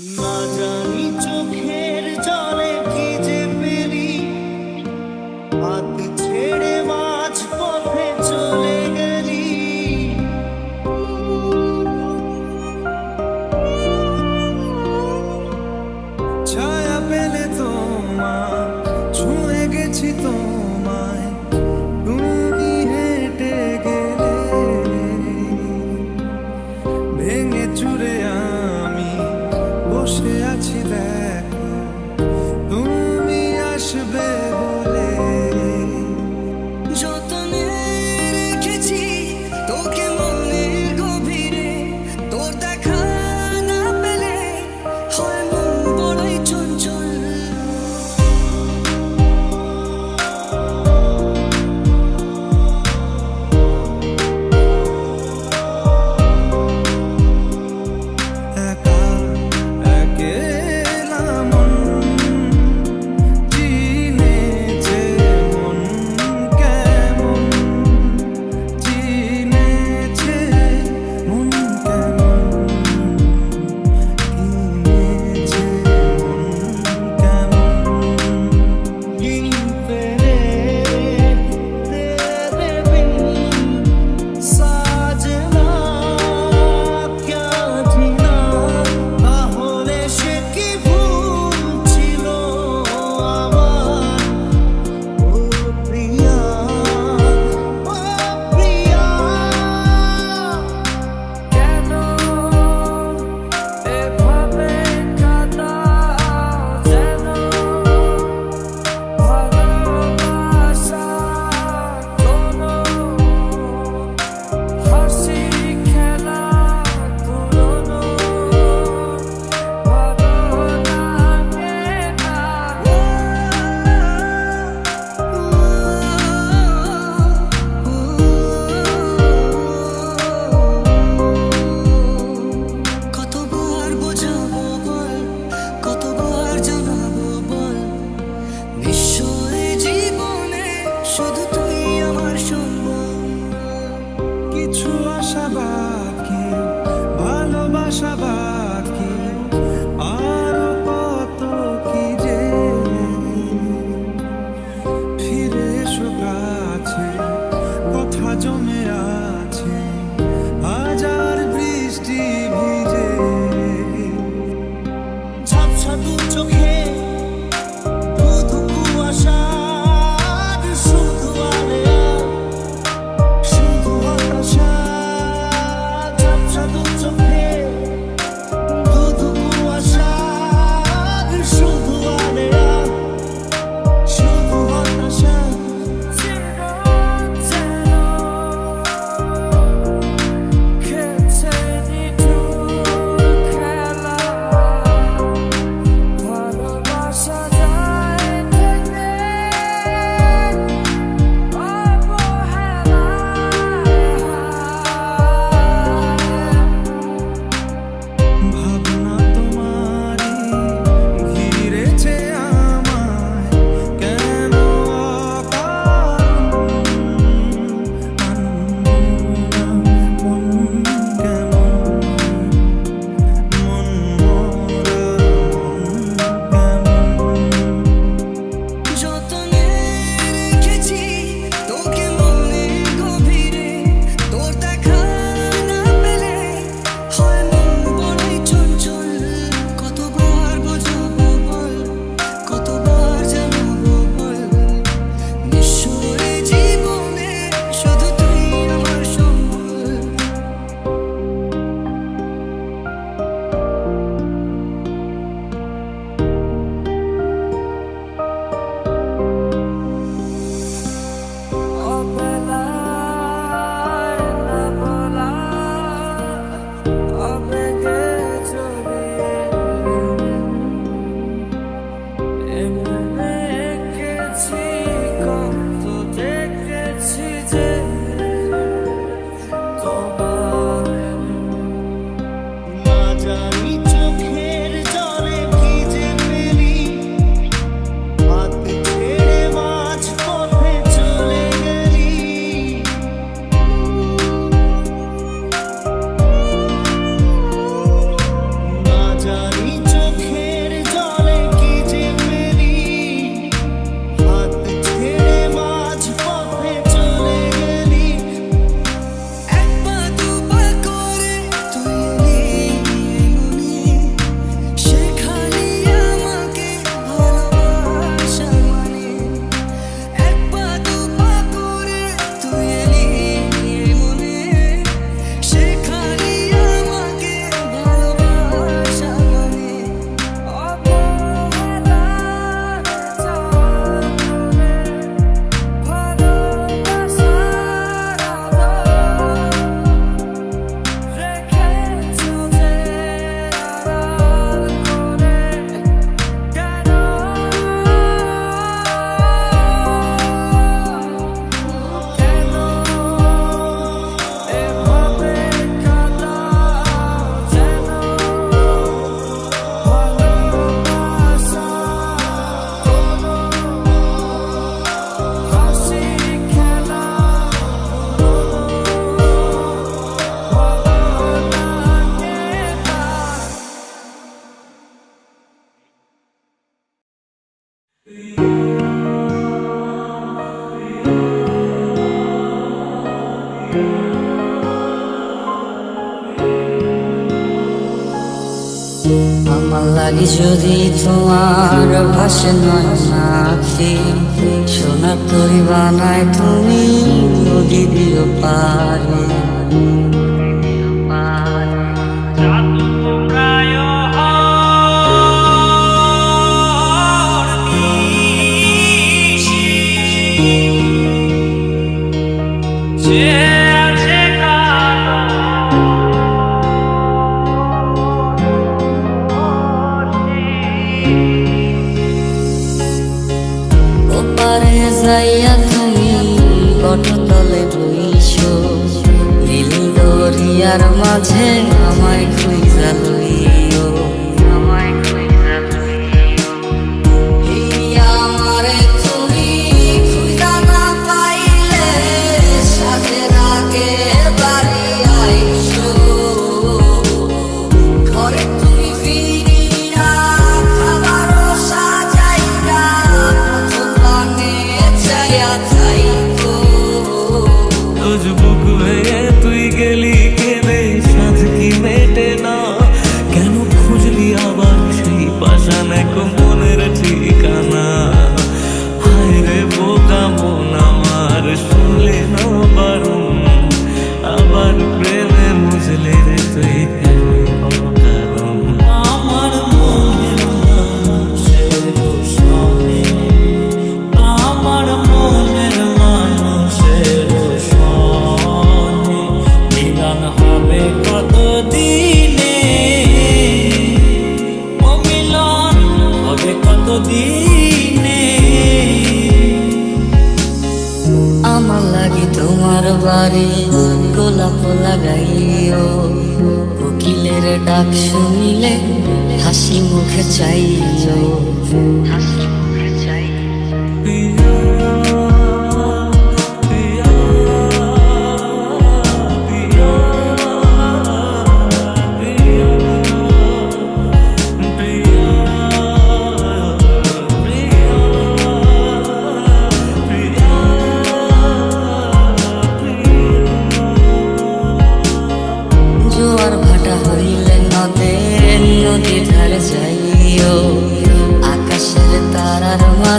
Madani cho. যদি তোমার ভাষে নয় নাকি সোনা করি বানায় তুমি দিদিও পারে মাঝে আমায় খুঁজা লইও। আমায় খুঁজা লইও আমারে তুমি খুঁজা না পাইলে সাথে রাগে বাড়ি আইসো। ঘরে তুমি ফিরিয়া খাবার সাজাইয়া দোকানে চাইয়া চাইতো বুক হয়ে তুই গেলি আমারে গোলাপ লাগাইও। কোকিলের ডাক শুনলে হাসি মুখে চাইও। হাসি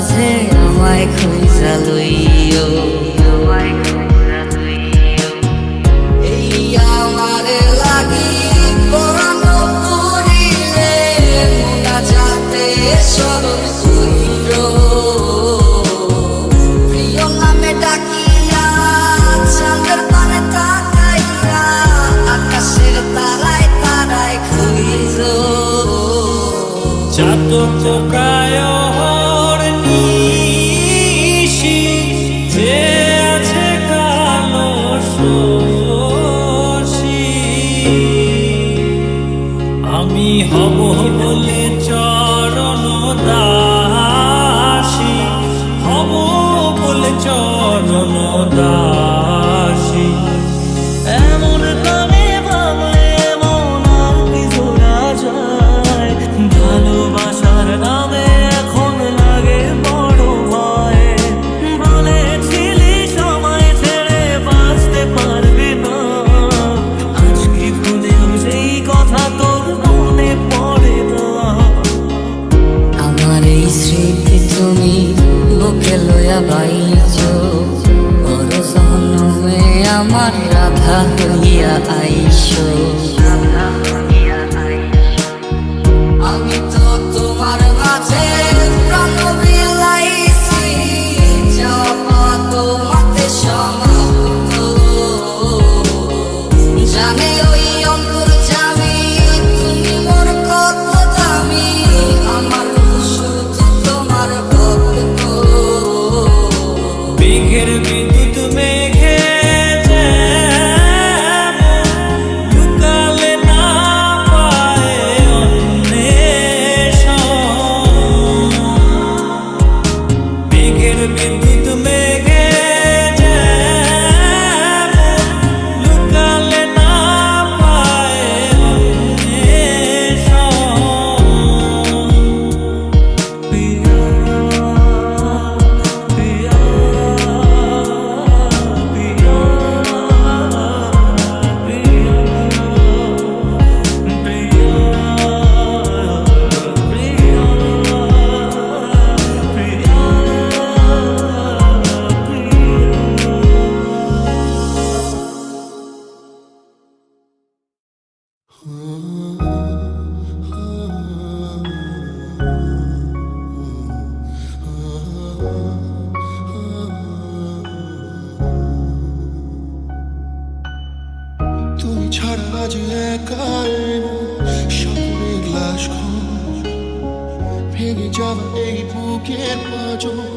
fazer, um não é coisa, Luiz. আমি হব বলে চরণ দাসী। হব বলে চরণ দাস। আমার রাধা হইয়া আই कि दूध में can't budge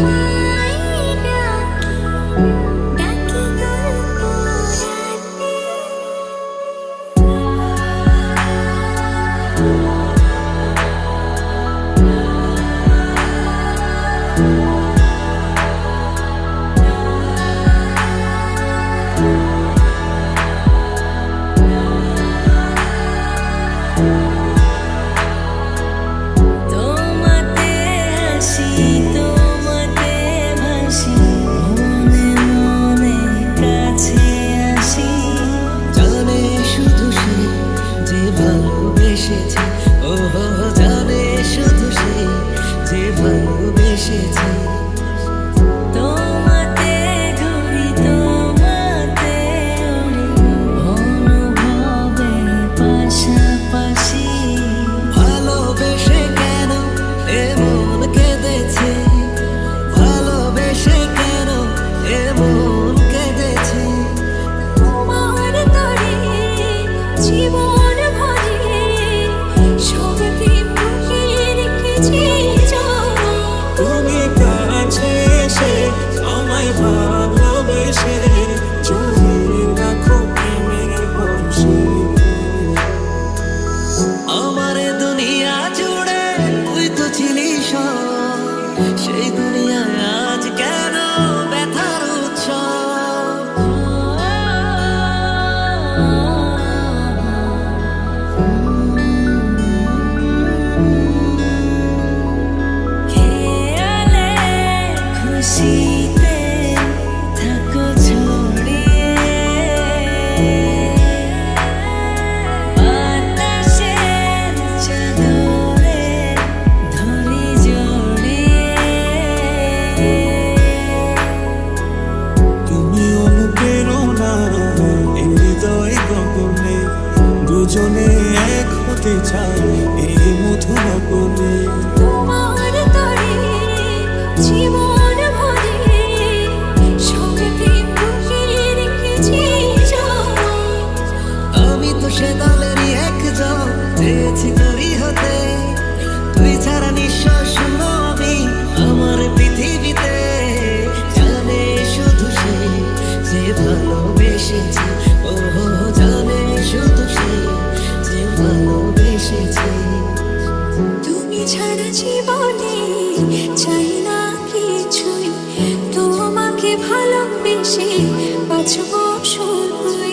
তোমায় ডাকি বাঁচব শুধু